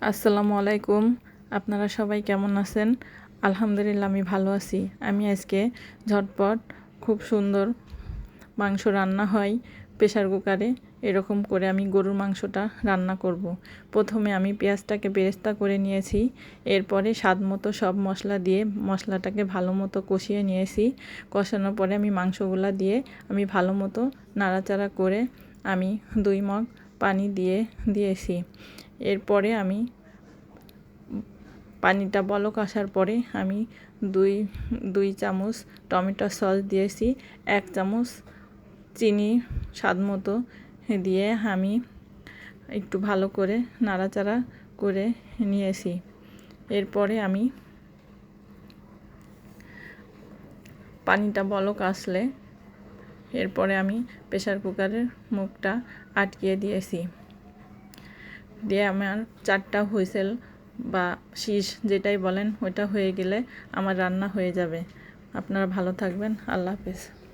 আসসালামু আলাইকুম। আপনারা সবাই কেমন আছেন? আলহামদুলিল্লাহ, আমি ভালো আছি। আমি আজকে ঝটপট খুব সুন্দর মাংস রান্না হয় প্রেশার কুকারে। এরকম করে আমি গরুর মাংসটা রান্না করব। প্রথমে আমি পেঁয়াজটাকে বেরেস্তা করে নিয়েছি। এরপরে স্বাদ মতো সব মশলা দিয়ে মশলাটাকে ভালো মতো কষিয়ে নিয়েছি। কষানোর পরে আমি মাংসগুলা দিয়ে আমি ভালো মতো নাড়াচাড়া করে আমি দুই মগ পানি দিয়ে দিয়েছি। এরপরে আমি পানিটা বলক আসার পরে আমি দুই দুই চামচ টমেটো সস দিয়েছি, এক চামচ চিনি স্বাদ মতো দিয়ে আমি একটু ভালো করে নাড়াচাড়া করে নিয়েছি। এরপরে আমি পানিটা বলক আসলে এরপরে আমি প্রেশার কুকারের মুখটা আটকিয়ে দিয়েছি। দিয়ে আমার চারটা হুইসেল বা শীষ যেটাই বলেন, ওইটা হয়ে গেলে আমার রান্না হয়ে যাবে। আপনারা ভালো থাকবেন। আল্লাহ হাফেজ।